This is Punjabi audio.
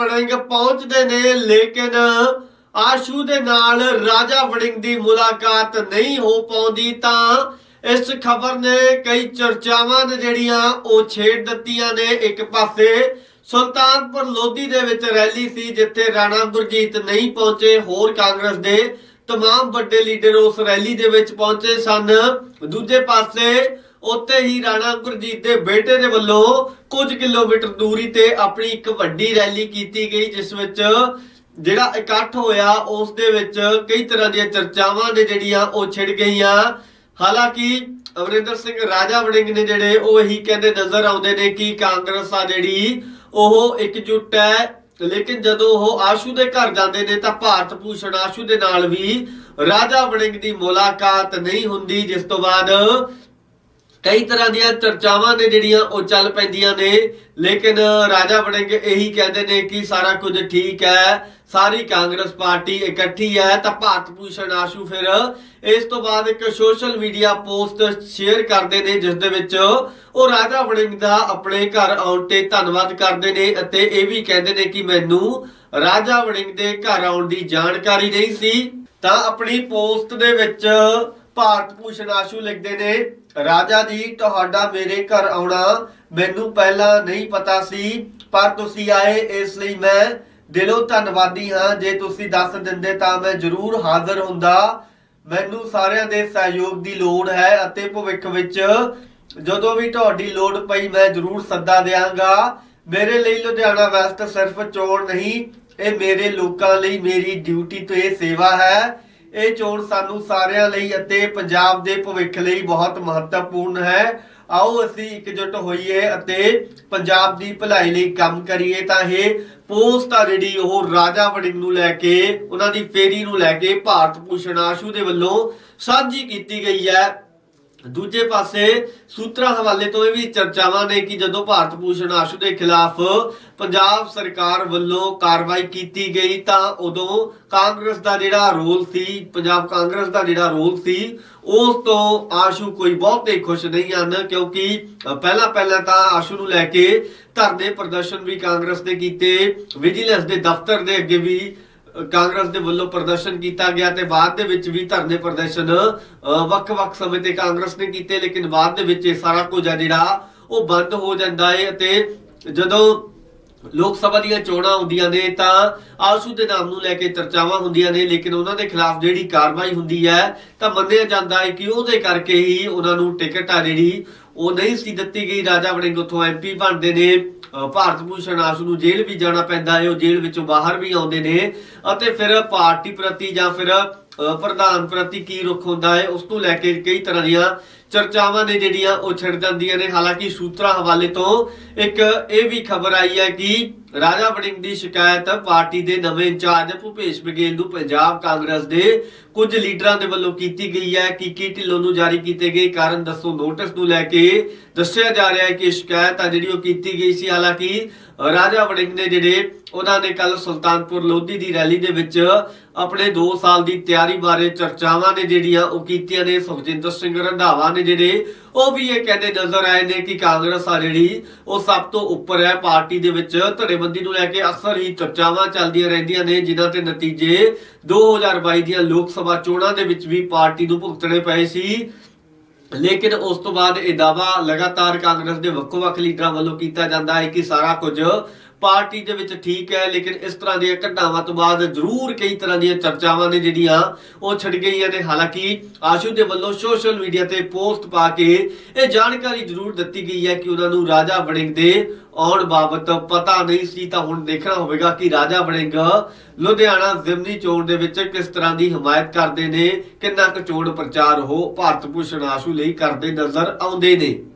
ਵੜਿੰਗ ਪਹੁੰਚਦੇ ਨੇ, ਲੇਕਿਨ ਆਸ਼ੂ ਦੇ ਨਾਲ ਰਾਜਾ ਵੜਿੰਗ ਦੀ ਮੁਲਾਕਾਤ ਨਹੀਂ ਹੋ ਪਾਉਂਦੀ, ਤਾਂ ਇਸ ਖਬਰ ਨੇ ਕਈ ਚਰਚਾਵਾਂ ਨੇ ਜਿਹੜੀਆਂ ਉਹ ਛੇੜ ਦਿੱਤੀਆਂ ਨੇ। ਇੱਕ ਪਾਸੇ ਸੁਲਤਾਨਪੁਰ ਲੋਧੀ ਦੇ ਵਿੱਚ ਰੈਲੀ ਸੀ, ਜਿੱਥੇ ਰਾਣਾ ਗੁਰਜੀਤ ਨਹੀਂ ਪਹੁੰਚੇ, ਹੋਰ ਕਾਂਗਰਸ ਦੇ ਤਮਾਮ ਵੱਡੇ ਲੀਡਰ ਉਸ ਰੈਲੀ ਦੇ ਵਿੱਚ ਪਹੁੰਚੇ ਸਨ। ਦੂਜੇ ਪਾਸੇ ਉੱਥੇ ਹੀ ਰਾਣਾ ਗੁਰਜੀਤ ਦੇ ਬੇਟੇ ਦੇ ਵੱਲੋਂ ਕੁਝ ਕਿਲੋਮੀਟਰ ਦੂਰੀ ਤੇ ਆਪਣੀ ਇੱਕ ਵੱਡੀ ਰੈਲੀ ਕੀਤੀ ਗਈ, ਜਿਸ ਵਿੱਚ ਜਿਹੜਾ ਇਕੱਠ ਹੋਇਆ, ਉਸ ਦੇ ਵਿੱਚ ਕਈ ਤਰ੍ਹਾਂ ਦੀਆਂ ਚਰਚਾਵਾਂ ਨੇ ਜਿਹੜੀਆਂ ਉਹ ਛਿੜ ਗਈਆਂ। ਹਾਲਾਂਕਿ ਅਮਰਿੰਦਰ ਸਿੰਘ ਰਾਜਾ ਵੜਿੰਗ ਨੇ ਜਿਹੜੇ ਉਹ ਇਹੀ ਕਹਿੰਦੇ ਨਜ਼ਰ ਆਉਂਦੇ ਨੇ ਕਿ ਕਾਂਗਰਸ ਆ ਜਿਹੜੀ, ਉਹ ਇਕਜੁੱਟ ਹੈ। ਲੇਕਿਨ ਜਦੋਂ ਉਹ ਆਸ਼ੂ ਦੇ ਘਰ ਜਾਂਦੇ ਨੇ ਤਾਂ ਭਾਰਤ ਭੂਸ਼ਣ ਆਸ਼ੂ ਦੇ ਨਾਲ ਵੀ ਰਾਜਾ ਵੜਿੰਗ ਦੀ ਮੁਲਾਕਾਤ ਨਹੀਂ ਹੁੰਦੀ, ਜਿਸ ਤੋਂ ਬਾਅਦ ਕਈ ਤਰ੍ਹਾਂ ਦੀਆਂ ਚਰਚਾਵਾਂ ਨੇ ਜਿਹੜੀਆਂ ਉਹ ਚੱਲ ਪੈਂਦੀਆਂ ਨੇ, ਲੇਕਿਨ ਰਾਜਾ ਵੜਿੰਗ ਇਹੀ ਕਹਿੰਦੇ ਨੇ ਕਿ ਸਾਰਾ ਕੁਝ ਠੀਕ ਹੈ, ਸਾਰੀ ਕਾਂਗਰਸ ਪਾਰਟੀ ਇਕੱਠੀ ਹੈ, ਤਾਂ ਭਾਰਤ ਭੂਸ਼ਣ ਆਸ਼ੂ ਫਿਰ ਇਸ ਤੋਂ ਬਾਅਦ ਇੱਕ ਸੋਸ਼ਲ ਮੀਡੀਆ ਪੋਸਟ ਸ਼ੇਅਰ ਕਰਦੇ ਨੇ, ਜਿਸ ਦੇ ਵਿੱਚ ਉਹ ਰਾਜਾ ਵੜਿੰਗ ਦਾ ਆਪਣੇ ਘਰ ਆਉਣ ਤੇ ਧੰਨਵਾਦ ਕਰਦੇ ਨੇ ਅਤੇ ਇਹ ਵੀ ਕਹਿੰਦੇ ਨੇ ਕਿ ਮੈਨੂੰ ਰਾਜਾ ਵੜਿੰਗ ਦੇ ਘਰ ਆਉਣ ਦੀ ਜਾਣਕਾਰੀ ਨਹੀਂ ਸੀ। ਤਾਂ ਆਪਣੀ ਪੋਸਟ ਦੇ ਵਿੱਚ ਭਾਰਤ ਭੂਸ਼ਣ ਆਸ਼ੂ ਲਿਖਦੇ ਨੇ, ਰਾਜਾ ਜੀ, ਤੁਹਾਡਾ ਮੇਰੇ ਘਰ ਆਉਣਾ ਮੈਨੂੰ ਪਹਿਲਾਂ ਨਹੀਂ ਪਤਾ ਸੀ, ਪਰ ਤੁਸੀਂ ਆਏ ਇਸ ਲਈ ਮੈਂ ਦਿਲੋਂ ਧੰਨਵਾਦੀ ਹਾਂ। ਜੇ ਤੁਸੀਂ ਦੱਸ ਦਿੰਦੇ ਤਾਂ ਮੈਂ ਜ਼ਰੂਰ ਹਾਜ਼ਰ ਹੁੰਦਾ। ਮੈਨੂੰ ਸਾਰਿਆਂ ਦੇ ਸਹਿਯੋਗ ਦੀ ਲੋੜ ਹੈ ਅਤੇ ਭਵਿੱਖ ਵਿੱਚ ਜਦੋਂ ਵੀ ਤੁਹਾਡੀ ਲੋੜ ਪਈ ਮੈਂ ਜ਼ਰੂਰ ਸੱਦਾ ਦਿਆਂਗਾ। ਮੇਰੇ ਲਈ ਲੁਧਿਆਣਾ ਵੈਸਟ ਸਿਰਫ ਚੋਣ ਨਹੀਂ, ਇਹ ਮੇਰੇ ਲੋਕਾਂ ਲਈ ਮੇਰੀ ਡਿਊਟੀ ਤੇ ਸੇਵਾ ਹੈ। ਇਹ ਚੋਣ ਸਾਨੂੰ ਸਾਰਿਆਂ ਲਈ ਅਤੇ ਪੰਜਾਬ ਦੇ ਭਵਿੱਖ ਲਈ ਬਹੁਤ ਮਹੱਤਵਪੂਰਨ ਹੈ। ਆਓ ਅਸੀਂ ਇਕਜੁੱਟ ਹੋਈਏ ਅਤੇ ਪੰਜਾਬ ਦੀ ਭਲਾਈ ਲਈ ਕੰਮ ਕਰੀਏ ਤਾਂ ਇਹ ਪੋਸਟ ਆ ਜਿਹੜੀ ਉਹ ਰਾਜਾ ਵੜਿੰਗ ਨੂੰ ਲੈ ਕੇ, ਉਹਨਾਂ ਦੀ ਫੇਰੀ ਨੂੰ ਲੈ ਕੇ ਭਾਰਤ ਭੂਸ਼ਣ ਆਸ਼ੂ ਦੇ ਵੱਲੋਂ ਸਾਂਝੀ ਕੀਤੀ ਗਈ ਹੈ। ਦੂਜੇ ਪਾਸੇ ਸੂਤਰਾਂ ਹਵਾਲੇ ਤੋਂ ਇਹ ਵੀ ਚਰਚਾਵਾਂ ਨੇ ਕਿ ਜਦੋਂ ਭਾਰਤ ਭੂਸ਼ਣ ਆਸ਼ੂ ਦੇ ਖਿਲਾਫ ਪੰਜਾਬ ਸਰਕਾਰ ਵੱਲੋਂ ਕਾਰਵਾਈ ਕੀਤੀ ਗਈ ਤਾਂ ਉਦੋਂ ਕਾਂਗਰਸ ਦਾ ਜਿਹੜਾ ਰੋਲ ਸੀ, ਪੰਜਾਬ ਕਾਂਗਰਸ ਦਾ ਜਿਹੜਾ ਰੋਲ ਸੀ, ਉਸ ਤੋਂ ਆਸ਼ੂ ਕੋਈ ਬਹੁਤੇ ਖੁਸ਼ ਨਹੀਂ ਹਨ ਕਿਉਂਕਿ ਪਹਿਲਾਂ ਪਹਿਲਾਂ ਤਾਂ ਆਸ਼ੂ ਨੂੰ ਲੈ ਕੇ ਧਰਨੇ ਪ੍ਰਦਰਸ਼ਨ ਵੀ ਕਾਂਗਰਸ ਨੇ ਕੀਤੇ, ਵਿਜੀਲੈਂਸ ਦੇ ਦਫ਼ਤਰ ਦੇ ਅੱਗੇ ਵੀ ਕਾਂਗਰਸ ਦੇ ਵੱਲੋਂ ਪ੍ਰਦਰਸ਼ਨ ਕੀਤਾ ਗਿਆ ਤੇ ਬਾਅਦ ਦੇ ਵਿੱਚ ਵੀ ਧਰਨੇ ਪ੍ਰਦਰਸ਼ਨ ਵੱਖ-ਵੱਖ ਸਮੇਂ ਤੇ ਕਾਂਗਰਸ ਨੇ ਕੀਤੇ, ਲੇਕਿਨ ਬਾਅਦ ਦੇ ਵਿੱਚ ਇਹ ਸਾਰਾ ਕੁਝ ਆ ਜਿਹੜਾ, ਉਹ ਬੰਦ ਹੋ ਜਾਂਦਾ ਹੈ ਅਤੇ ਜਦੋਂ ਲੋਕ ਸਭਾ ਦੀਆਂ ਚੋਣਾਂ ਹੁੰਦੀਆਂ ਨੇ ਤਾਂ ਆਸੂ ਦੇ ਨਾਮ ਨੂੰ ਲੈ ਕੇ ਚਰਚਾਵਾਂ ਹੁੰਦੀਆਂ ਨੇ, ਲੇਕਿਨ ਉਹਨਾਂ ਦੇ ਖਿਲਾਫ ਜਿਹੜੀ ਕਾਰਵਾਈ ਹੁੰਦੀ ਹੈ, ਤਾਂ ਮੰਨਿਆ ਜਾਂਦਾ ਹੈ ਕਿ ਉਹਦੇ ਕਰਕੇ ਹੀ ਉਹਨਾਂ ਨੂੰ ਟਿਕਟ ਆ ਜਿਹੜੀ, ਉਹ ਨਹੀਂ ਸੀ ਦਿੱਤੀ ਗਈ। ਰਾਜਾ ਵੜਿੰਗ ਉੱਥੋਂ ਐਮਪੀ ਬਣਦੇ ਨੇ। ਭਾਰਤ ਭੂਸ਼ਣ ਆਸੂ ਨੂੰ ਜੇਲ੍ਹ ਵੀ ਜਾਣਾ ਪੈਂਦਾ ਹੈ, ਉਹ ਜੇਲ੍ਹ ਵਿੱਚੋਂ ਬਾਹਰ ਵੀ ਆਉਂਦੇ ਨੇ। ਅਤੇ ਫਿਰ ਪਾਰਟੀ ਪ੍ਰਤੀ ਜਾਂ ਫਿਰ ਪ੍ਰਧਾਨ ਪ੍ਰਤੀ ਕੀ ਰੁਖ ਹੁੰਦਾ ਹੈ, ਉਸ ਨੂੰ ਲੈ ਕੇ ਕਈ ਤਰ੍ਹਾਂ ਦੀਆਂ ਚਰਚਾਵਾਂ ਨੇ ਜਿਹੜੀਆਂ ਉਹ ਛਿੜ ਜਾਂਦੀਆਂ ਨੇ। ਹਾਲਾਂਕਿ ਸੂਤਰਾਂ ਹਵਾਲੇ ਤੋਂ ਇੱਕ ਇਹ ਵੀ ਖਬਰ ਆਈ ਹੈ ਕਿ ਰਾਜਾ ਵੜਿੰਗ ਦੀ ਸ਼ਿਕਾਇਤ ਪਾਰਟੀ ਦੇ ਨਵੇਂ ਇੰਚਾਰਜ ਭੁਪੇਸ਼ ਬਘੇਲ ਨੂੰ ਪੰਜਾਬ ਕਾਂਗਰਸ ਦੇ ਕੁਝ ਲੀਡਰਾਂ ਦੇ ਵੱਲੋਂ ਕੀਤੀ ਗਈ ਹੈ ਕਿ ਕੀ ਢਿੱਲੋਂ ਨੂੰ ਜਾਰੀ ਕੀਤੇ ਗਏ ਕਾਰਨ ਦੱਸੋ। ਨੋਟਿਸ ਨੂੰ ਲੈ ਕੇ ਦੱਸਿਆ ਜਾ ਰਿਹਾ ਹੈ ਕਿ ਸ਼ਿਕਾਇਤ ਆ ਜਿਹੜੀ ਉਹ ਕੀਤੀ ਗਈ ਸੀ। ਹਾਲਾਂਕਿ ਰਾਜਾ ਵੜਿੰਗ ਨੇ ਜਿਹੜੇ ਉਹਨਾਂ ਨੇ ਕੱਲ ਸੁਲਤਾਨਪੁਰ ਲੋਧੀ ਦੀ ਰੈਲੀ ਦੇ ਵਿੱਚ ਆਪਣੇ 2 ਸਾਲ ਦੀ ਤਿਆਰੀ ਬਾਰੇ ਚਰਚਾਵਾਂ ਨੇ ਜਿਹੜੀਆਂ ਉਹ ਕੀਤੀਆਂ ਨੇ। ਸੁਖਜਿੰਦਰ ਸਿੰਘ ਰੰਧਾਵਾ ਨੇ ਜਿਹੜੇ ਉਹ ਵੀ ਇਹ ਕਹਿੰਦੇ ਨਜ਼ਰ ਆਏ ਨੇ ਕਿ ਕਾਂਗਰਸ ਆ ਜਿਹੜੀ, ਉਹ ਸਭ ਤੋਂ ਉੱਪਰ ਹੈ। ਪਾਰਟੀ ਦੇ ਵਿੱਚ ਧੜੇਬੰਦੀ ਨੂੰ ਲੈ ਕੇ ਅਕਸਰ ਹੀ ਚਰਚਾਵਾਂ ਚੱਲਦੀਆਂ ਰਹਿੰਦੀਆਂ ਨੇ, ਜਿਨ੍ਹਾਂ ਤੇ ਨਤੀਜੇ 2022 ਦੀਆਂ ਲੋਕ ਸਭਾ ਚੋਣਾਂ ਦੇ ਵਿੱਚ ਵੀ ਪਾਰਟੀ ਨੂੰ ਭੁਗਤਣੇ ਪਏ ਸੀ। ਲੇਕਿਨ ਉਸ ਤੋਂ ਬਾਅਦ ਇਹ ਦਾਵਾ ਲਗਾਤਾਰ ਕਾਂਗਰਸ ਦੇ ਵੱਖੋ-ਵੱਖ ਲੀਡਰਾਂ ਵੱਲੋਂ ਕੀਤਾ ਜਾਂਦਾ ਹੈ ਕਿ ਸਾਰਾ ਕੁਝ ਪਾਰਟੀ ਦੇ ਵਿੱਚ ਠੀਕ ਹੈ, ਲੇਕਿਨ ਇਸ ਤਰ੍ਹਾਂ ਦੀਆਂ ਘਟਨਾਵਾਂ ਤੋਂ ਬਾਅਦ ਜ਼ਰੂਰ ਕਈ ਤਰ੍ਹਾਂ ਦੀਆਂ ਚਰਚਾਵਾਂ ਨੇ ਜਿਹੜੀਆਂ ਉਹ ਛੱਡ ਗਈਆਂ ਨੇ। ਹਾਲਾਂਕਿ ਆਸ਼ੂ ਦੇ ਵੱਲੋਂ ਸੋਸ਼ਲ ਮੀਡੀਆ ਤੇ ਪੋਸਟ ਪਾ ਕੇ ਇਹ ਜਾਣਕਾਰੀ ਜ਼ਰੂਰ ਦਿੱਤੀ ਗਈ ਹੈ ਕਿ ਉਹਨਾਂ ਨੂੰ ਰਾਜਾ ਵੜਿੰਗ ਦੇ ਆਉਣ ਬਾਬਤ ਪਤਾ ਨਹੀਂ ਸੀ। ਤਾਂ ਹੁਣ ਦੇਖਣਾ ਹੋਵੇਗਾ ਕਿ ਰਾਜਾ ਵੜਿੰਗ ਲੁਧਿਆਣਾ ਜ਼ਿਮਨੀ ਚੋਣ ਦੇ ਵਿੱਚ ਕਿਸ ਤਰ੍ਹਾਂ ਦੀ ਹਮਾਇਤ ਕਰਦੇ ਨੇ, ਕਿੰਨਾ ਕੁ ਚੋਣ ਪ੍ਰਚਾਰ ਉਹ ਭਾਰਤ ਭੂਸ਼ਣ ਆਸ਼ੂ ਲਈ ਕਰਦੇ ਨਜ਼ਰ ਆਉਂਦੇ ਨੇ।